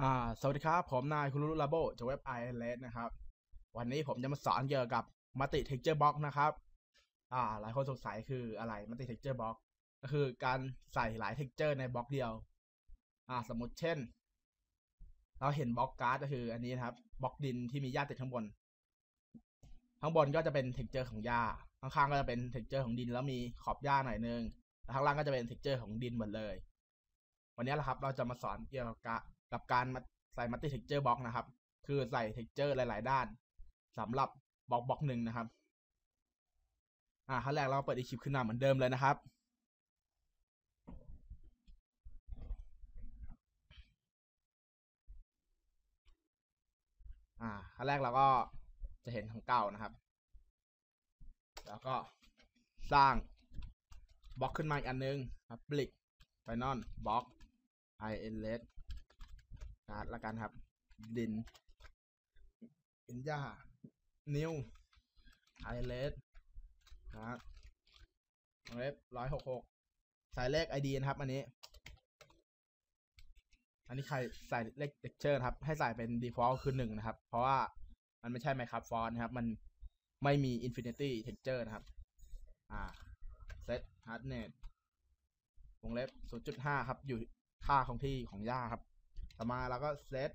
อ่าสวัสดีครับ ผมนายคุณรุลาโบจากเว็บ i อเลสนะครับ วันนี้ผมจะมาสอนเกี่ยวกับมัติ texture box นะครับ อ่า หลายคนสงสัยคืออะไรมัติ texture box ก็คือการใส่หลาย texture ในบล็อกเดียว อ่า สมมติเช่น เราเห็นบล็อกการ์ดก็คืออันนี้นะครับบล็อกดินที่มีหญ้าติดข้างบน ข้างบนก็จะเป็น texture ของหญ้าข้างๆก็จะเป็น texture ของดิน แล้วมีขอบหญ้าหน่อยนึงแล้วข้างล่างก็จะเป็น texture ของดินหมดเลย วันนี้แหละครับ เราจะมาสอนเกี่ยวกับ กับการมาใส่มัลติเท็กเจอร์บล็อกนะครับ คือใส่เท็กเจอร์หลาย ๆ ด้านสำหรับบล็อกบล็อกหนึ่งนะครับ อ่าขั้นแรกเราเปิดอีคลิปขึ้นมาเหมือนเดิมเลยนะครับอ่าขั้นแรกเราก็จะเห็นของเก่านะครับ แล้วก็สร้างบล็อกขึ้นมาอีกอันนึง public final block i n l e t การ์ดละกันครับ ดินอินย่านิวไอเลสครับเว็บร้อยหกหกใส่เลขไอดีนะครับ อันนี้ อันนี้ใครใส่เลขเลคเชอร์ครับ ให้ใส่เป็น default คือหนึ่งนะครับ เพราะว่ามันไม่ใช่ Minecraft font นะครับ มันไม่มี infinity texture นะครับ อ่า set hardness วงเล็บ 0.5 ครับ อยู่ค่าของที่ของย่าครับ ต่อมาเราก็เซต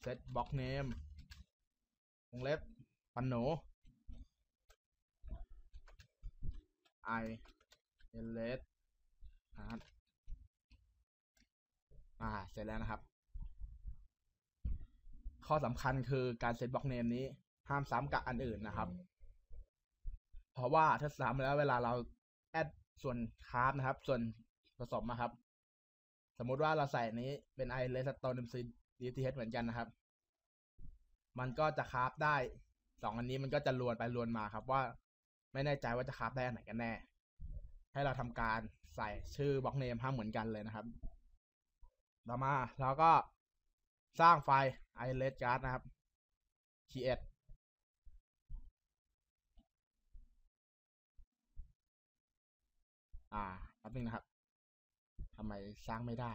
เซตบล็อกเนมวงเล็บปันโหน i l s นะครับอ่า เสร็จแล้วนะครับ ข้อสำคัญคือการเซตบล็อกเนมนี้ ห้ามซ้ำกับอันอื่นนะครับ เพราะว่าถ้าซ้ำแล้วเวลาเราแอดส่วนคราฟนะครับ ส่วนผสมนะครับ สมมุติว่าเราใส่นี้เป็นไอเลสโตนซีดีทีเเหมือนกันนะครับ มันก็จะคราฟได้สองอันนี้มันก็จะลวนไปลวนมาครับว่า ไม่แน่ใจว่าจะคราฟได้อันไหนกันแน่ ให้เราทำการใส่ชื่อบล็อกเนมห้ามเหมือนกันเลยนะครับ ต่อมาเราก็สร้างไฟล์ i l e s card นะครับ create อ่าแป๊บนึงนะครับ ทำไมสร้างไม่ได้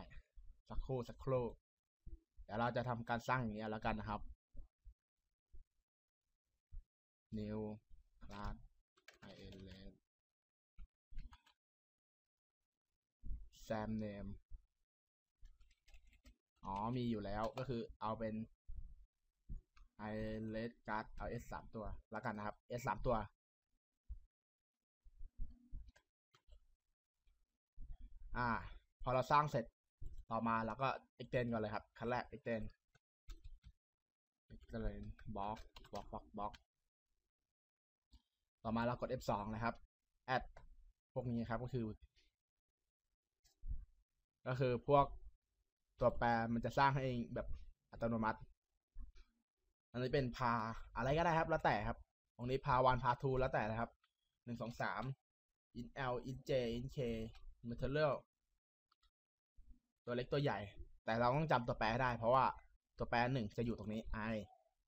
สักครู่สักครู่เดี๋ยวเราจะทำการสร้างอย่างนี้แล้วกันนะครับ new class inlet sam name อ๋อ มีอยู่แล้วก็คือเอาเป็น i l e t card เอา s สามตัวแล้วกันนะครับ s สามตัว อ่า พอเราสร้างเสร็จต่อมาเราก็ extend ก่อนเลยครับขั้นแรก extend extend block block block block ต่อมาเรากด F2 นะครับ add พวกนี้ครับก็คือ ก็คือพวกตัวแปรมันจะสร้างให้เองแบบอัตโนมัติ อันนี้เป็นพาอะไรก็ได้ครับ แล้วแต่ครับ ตรงนี้พาวันพาทูแล้วแต่นะครับหนึ่งสองสาม in L in J in K material ตัวเล็กตัวใหญ่ แต่เราต้องจำตัวแปรได้ เพราะว่าตัวแปรหนึ่งจะอยู่ตรงนี้ i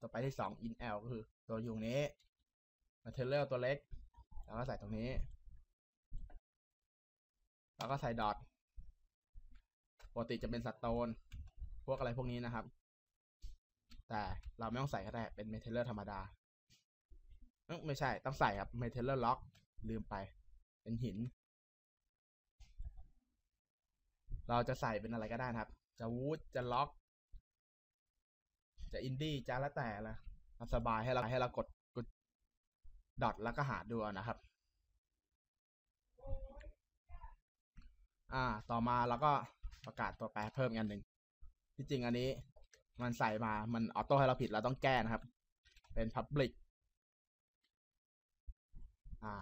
ตัวแปรที่สอง in L ก็คือ ตัวอยู่ตรงนี้ material ตัวเล็ก แล้วก็ใส่ตรงนี้ แล้วก็ใส่ดอทปกติจะเป็นสโตนพวกอะไรพวกนี้นะครับ แต่เราไม่ต้องใส่ก็ได้เป็น material ธรรมดาไม่ใช่ต้องใส่ครับ material lock ลืมไป เป็นหิน เราจะใส่เป็นอะไรก็ได้นะครับ จะวูดจะล็อก จะอินดี้จะแล้วแต่ละสบายให้เราให้เรากดกดดอทแล้วก็หาดูนะครับ อ่า ต่อมาเราก็ประกาศตัวแปรเพิ่มอีกอันหนึ่งที่จริงอันนี้มันใส่มา มันออโต้ให้เราผิดเราต้องแก้นะครับ เป็น Public อ่า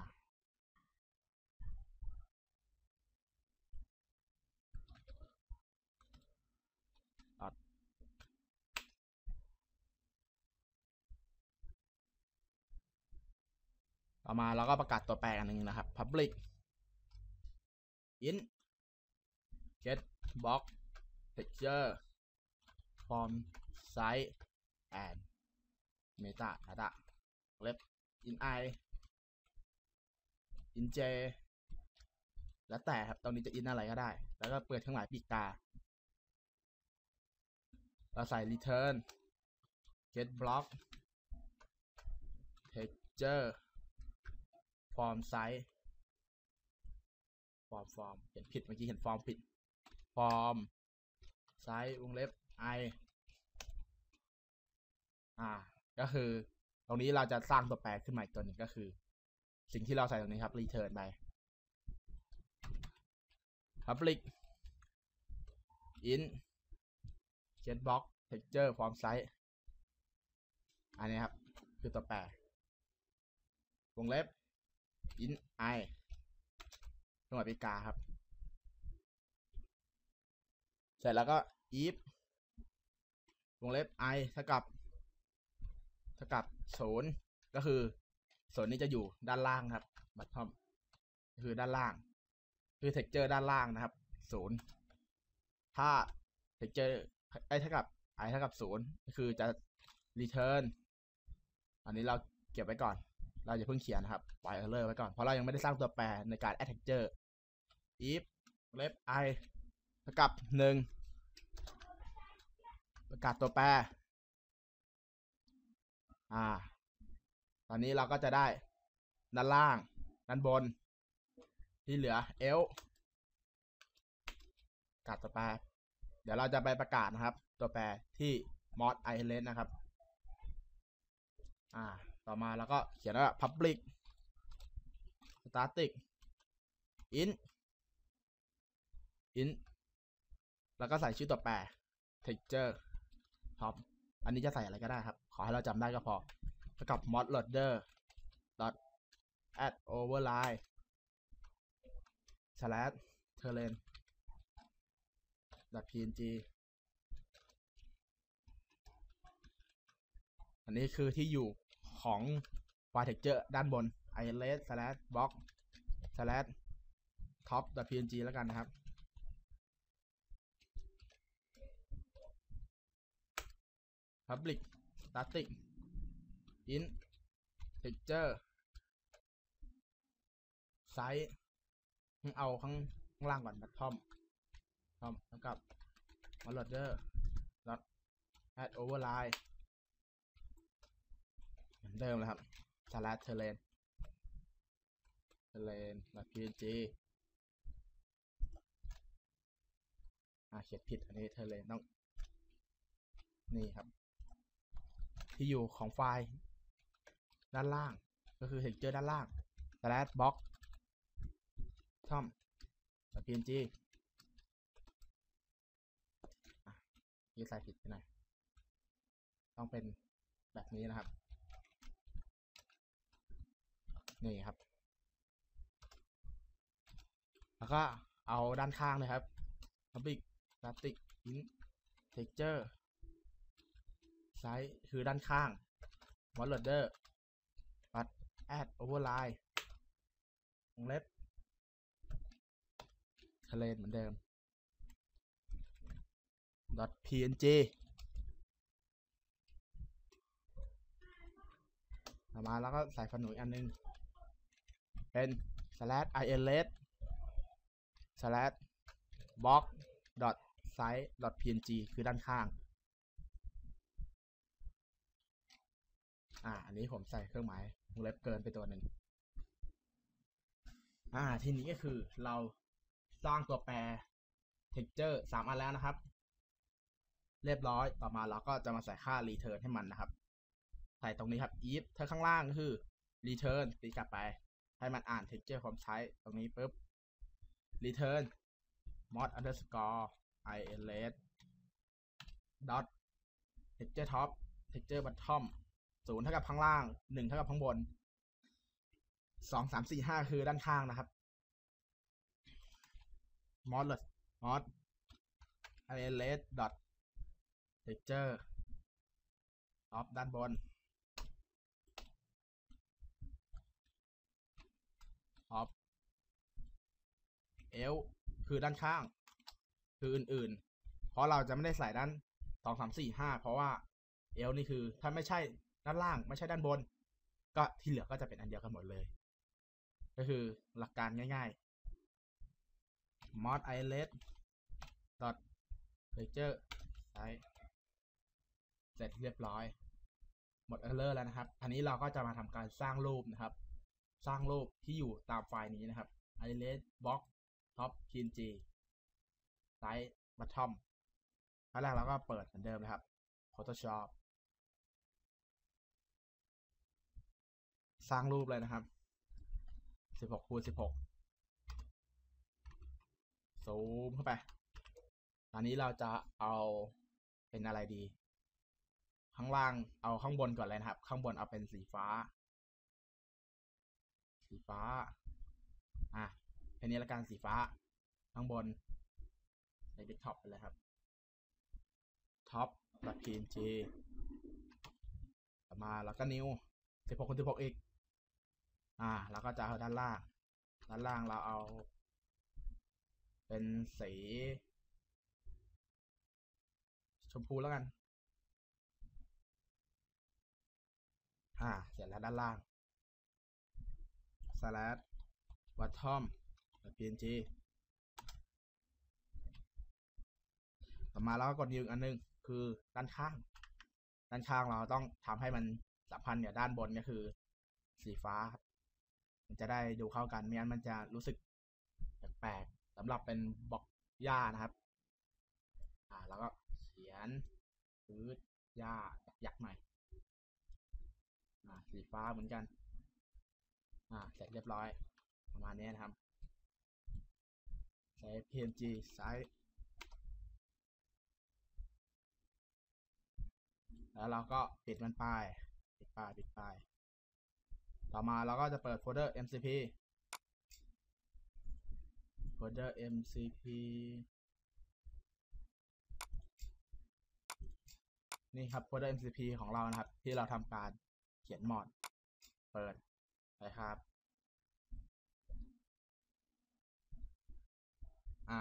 ต่ อมาเราก็ประกาศตัวแปรอันหนึ่งนะครับ public int get box texture form size and meta data เล็บ in i in j แล้วแต่ครับตรงนี้จะ in อะไรก็ได้ แล้วก็เปิดทั้งหลายปีกกาเราใส่ return get block texture form size form form เห็นผิดเมื่อกี้เห็น form ผิด form size วงเล็บ i อ่า ก็คือตรงนี้เราจะสร้างตัวแปรขึ้นมาอีกตัวหนึ่งก็คือ สิ่งที่เราใส่ตรงนี้ครับ return ไป public int get block texture form size อันนี้ครับ คือตัวแปรวงเล็บ int i เครื่องหมายปากาครับ เสร็จแล้วก็ if วงเล็บ i เท่ากับเท่ากับศูนย์ก็คือศูนย์นี้จะอยู่ด้านล่างครับบัตทอมคือด้านล่าง คือ texture ด้านล่างนะครับศูนย์ถ้า texture ไอเท่ากับ i เท่ากับศูนย์ก็คือจะ return อันนี้เราเก็บไว้ก่อน เราจะเพิ่งเขียนนะครับปล่อย error ไว้ก่อน เพราะเรายังไม่ได้สร้างตัวแปรในการ add texture if left i เท่ากับหนึ่งประกาศตัวแปร อ่า ตอนนี้เราก็จะได้ด้านล่าง ด้านบน ที่เหลือ l ประกาศตัวแปร เดี๋ยวเราจะไปประกาศนะครับ ตัวแปรที่ mod i l e s นะครับ อ่า ต่อมาเราก็เขียนว่า public static int int แล้วก็ใส่ชื่อตัวแปร texture top อันนี้จะใส่อะไรก็ได้ครับ ขอให้เราจำได้ก็พอเท่ากับ mod loader dot add override slash terrain dot png อันนี้คือที่อยู่ ของ file texture ด้านบน irs slash box slash top dot png แล้วกันนะครับ public static int texture size เอาข้างข้างล่างก่อน bottom bottom แล้วกับ modulator dot add override เหมือนเดิมเลยครับ slash terrain terrain dot png อ่าเขียนผิดอันนี้ terrain ต้อง นี่ครับ ที่อยู่ของไฟล์ ด้านล่าง ก็คือ texture ด้านล่าง slash box ช่อม png นี่ใส่ผิดไปหน่อยต้องเป็นแบบนี้นะครับ นี่ครับ แล้วก็เอาด้านข้างเลยครับ public static int texture ไซส์คือด้านข้าง modulator ปัด add override วงเล็บทะเลเหมือนเดิม png ต่อมาแล้วก็ใส่ฝันหนูอีกอันนึง เป็น slash ils slash box dot size dot png คือด้านข้าง อ่า อันนี้ผมใส่เครื่องหมายวงเล็บเกินไปตัวหนึ่ง อ่า ทีนี้ก็คือเราสร้างตัวแปร texture สามอันแล้วนะครับ เรียบร้อย ต่อมาเราก็จะมาใส่ค่า return ให้มันนะครับ ใส่ตรงนี้ครับ if ถ้าข้างล่างก็คือ return ตีกลับไป ให้มันอ่าน texture ความใช้ตรงนี้ปุ๊บ return mod underscore ils dot texture top texture bottom ศูนย์เท่ากับข้างล่างหนึ่งเท่ากับข้างบนสองสามสี่ห้าคือด้านข้างนะครับ mod mod ils dot texture top ด้านบน top l คือด้านข้าง คืออื่นๆ เพราะเราจะไม่ได้ใส่ด้านสองสามสี่ห้าเพราะว่า l นี่คือถ้าไม่ใช่ด้านล่างไม่ใช่ด้านบน ก็ที่เหลือก็จะเป็นอันเดียวกันหมดเลย ก็คือหลักการง่ายๆ mod ilet dot texture size เสร็จเรียบร้อย หมดเออร์เลอร์แล้วนะครับ อันนี้เราก็จะมาทำการสร้างรูปนะครับ สร้างรูปที่อยู่ตามไฟล์นี้นะครับ i l e s box top png size bottom ขั้นแรกเราก็เปิดเหมือนเดิมนะครับ Photoshop สร้างรูปเลยนะครับ 16คูณ16 ซูมเข้าไป ตอนนี้เราจะเอาเป็นอะไรดี ข้างล่างเอาข้างบนก่อนเลยนะครับ ข้างบนเอาเป็นสีฟ้า สีฟ้า อะแค่นี้ละกันสีฟ้า ข้างบนในดิท็อปไปเลยครับ ท็อปแบบ png ต่อมาแล้วก็นิ้ว16คูณ16อีก อ่า แล้วก็จะเอาด้านล่าง ด้านล่างเราเอา เป็นสี ชมพูแล้วกัน อ่า เสร็จแล้วด้านล่าง slash bottom png ต่อมาเราก็กดยิงอันนึงคือด้านข้าง ด้านข้างเราต้องทำให้มันสัมพันธ์กับด้านบนก็คือ สีฟ้า มันจะได้ดูเข้ากันไม่งั้นมันจะรู้สึกแปลกๆสำหรับเป็นบล็อกหญ้านะครับ อ่า แล้วก็เขียนพื้นหญ้ายักษ์หน่อ่า สีฟ้าเหมือนกัน อ่าเสร็จเรียบร้อย ประมาณนี้นะครับ ใช้ PNG ไซส์แล้วเราก็ปิดมันไป ปิดไปปิดไป ต่อมาเราก็จะเปิดโฟลเดอร์ MCP โฟลเดอร์ MCP นี่ครับโฟลเดอร์ MCP ของเรานะครับ ที่เราทำการเขียนมอด เปิด ไปครับอ่า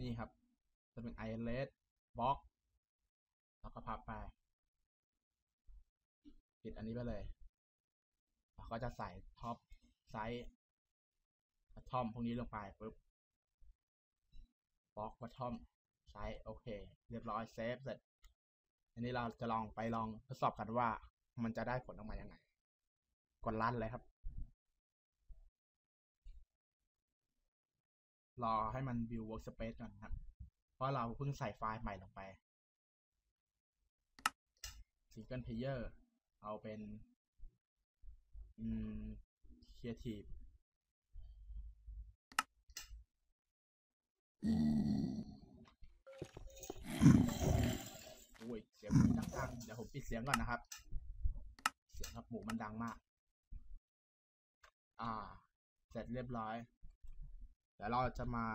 นี่ครับ จะเป็น ILS box แล้วก็พับไป ปิดอันนี้ไปเลยเราก็จะใส่ท็อปไซส์ทอมพวกนี้ลงไปปุ๊บบล็อกวัตทอมไซส์โอเค เรียบร้อยเซฟเสร็จ อันนี้เราจะลองไปลองทดสอบกันว่ามันจะได้ผลออกมายังไง กดลั่นเลยครับ รอให้มัน view workspace ก่อนครับ เพราะเราเพิ่งใส่ไฟล์ใหม่ลงไป single player เอาเป็น อืม creative อุ้ย เสียงดังๆ เดี๋ยวผมปิดเสียงก่อนนะครับ เสียงครับหมูมันดังมาก อ่า เสร็จเรียบร้อย ดี๋ยวเราจะมา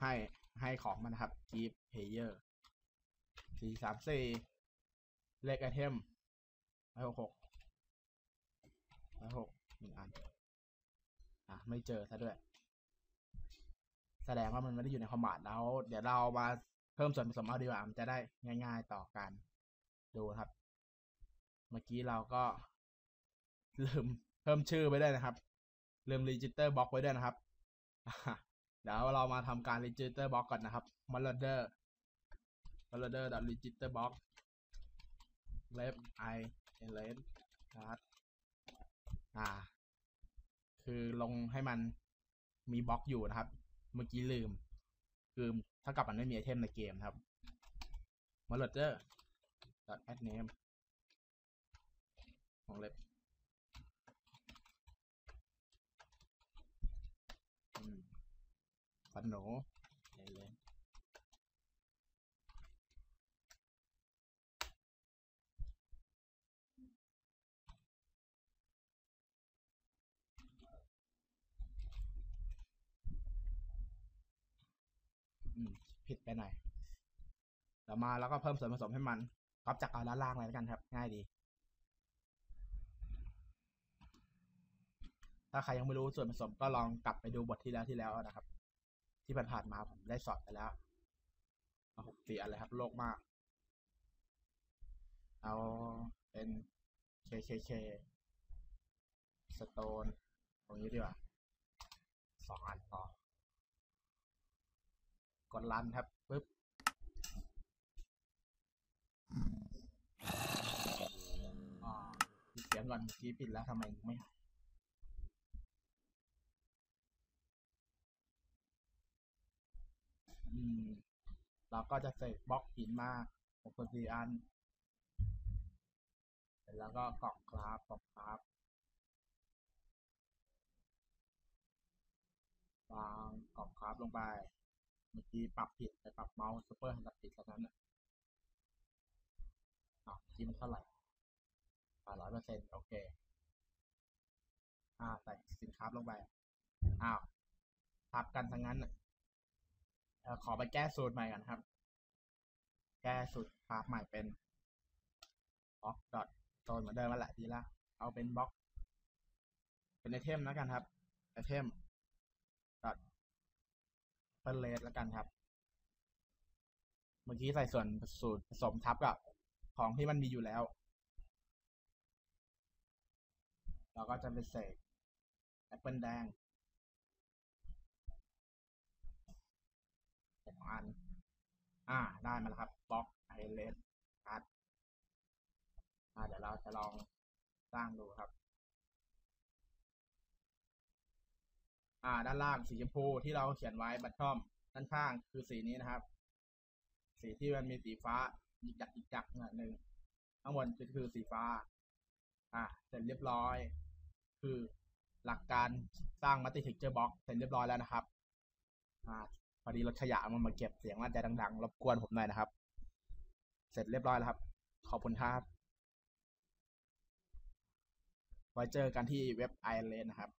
ให้ให้ของมันนะครับ keep player สี่สามสี่เลขไอเทมร้อยหกหกร้อยหกหนึ่งอัน อะ ไม่เจอซะด้วย แสดงว่ามันไม่ได้อยู่ในคอมมานด์แล้ว เดี๋ยวเรามาเพิ่มส่วนผสมเอาดีกว่า มันจะได้ง่ายๆต่อกันดูครับ เมื่อกี้เราก็ลืม เพิ่มชื่อไปได้นะครับลืมรีจิสเตอร์บล็อกไว้ด้วยนะครับเดี๋ยวเรามาทำการรีจิสเตอร์บล็อกก่อนนะครับมอลเดอร์มอลเดอร์ดับรีจิสเตอร์บล็อกเลฟไอเอเลนนะครับอ่า คือลงให้มันมีบล็อกอยู่นะครับ เมื่อกี้ลืมคือถ้ากับมันไม่มีไอเทมในเกมครับมอลเดอร์ดับแอดเนมของเล็บอืม ฟันหนูเลยเลยผิดไปหน่อยเดี๋ยวมาแล้วก็เพิ่มส่วนผสมให้มันก๊อปจากเอาด้านล่างเลยแล้วกันครับ ง่ายดี ถ้าใครยังไม่รู้ส่วนผสมก็ลองกลับไปดูบทที่แล้วที่แล้วนะครับ ที่ผ่านมาผมได้สอนไปแล้วมาหกสี่อะไรครับ โลกมาก เอาเป็น KKK สโตนตรงนี้ดีกว่าสองอันต่อกดรันครับปึ๊บอ๋อเสียงก่อนที่ปิดแล้วทำไมไม่ อืมเราก็จะเสกบล็อกหินมาหกสี่อันเสร็จแล้วก็กล่องคราฟกล่องคราฟวางกล่องคราฟลงไปเมื่อกี้ปรับผิดไปปรับเมาส์ซูเปอร์ฮันดับผิดแล้วนั้นน่ะอะเมื่อกี้มเท่าไหร่อ่าร้อยเปอร์เซ็นต์โอเค อ่าใส่สินค้าลงไป อ้าวทับกันทั้งนั้นน่ะ ขอไปแก้สูตรใหม่กันครับ แก้สูตรคราฟใหม่เป็นบล็อกดอทโซนเหมือนเดิมมาแหละดีละ เอาเป็นบล็อก เป็นไอเทมแล้วกันครับไอเทมดอทเป็นเลสแล้วกันครับ เมื่อกี้ใส่ส่วนสูตรผสมทับกับของที่มันมีอยู่แล้ว เราก็จะไปเสกแอปเปิลแดง อัน อ่า ได้มาแล้วครับบล็อกไอเลสการ์ดอ่าเดี๋ยวเราจะลองสร้างดูครับ อ่า ด้านล่างสีชมพูที่เราเขียนไว้บัตทอมด้านข้างคือสีนี้นะครับ สีที่มันมีสีฟ้าอีกจักอีกจักหนึ่งข้างบนก็คือสีฟ้า อ่าเสร็จเรียบร้อย คือหลักการสร้างมัลติเทคเจอร์บล็อกเสร็จเรียบร้อยแล้วนะครับอ่า พอดีรถขยะมันมาเก็บเสียงมันจะดังๆรบกวนผมหน่อยนะครับ เสร็จเรียบร้อยแล้วครับ ขอบคุณครับไว้เจอกันที่เว็บไอเลนนะครับ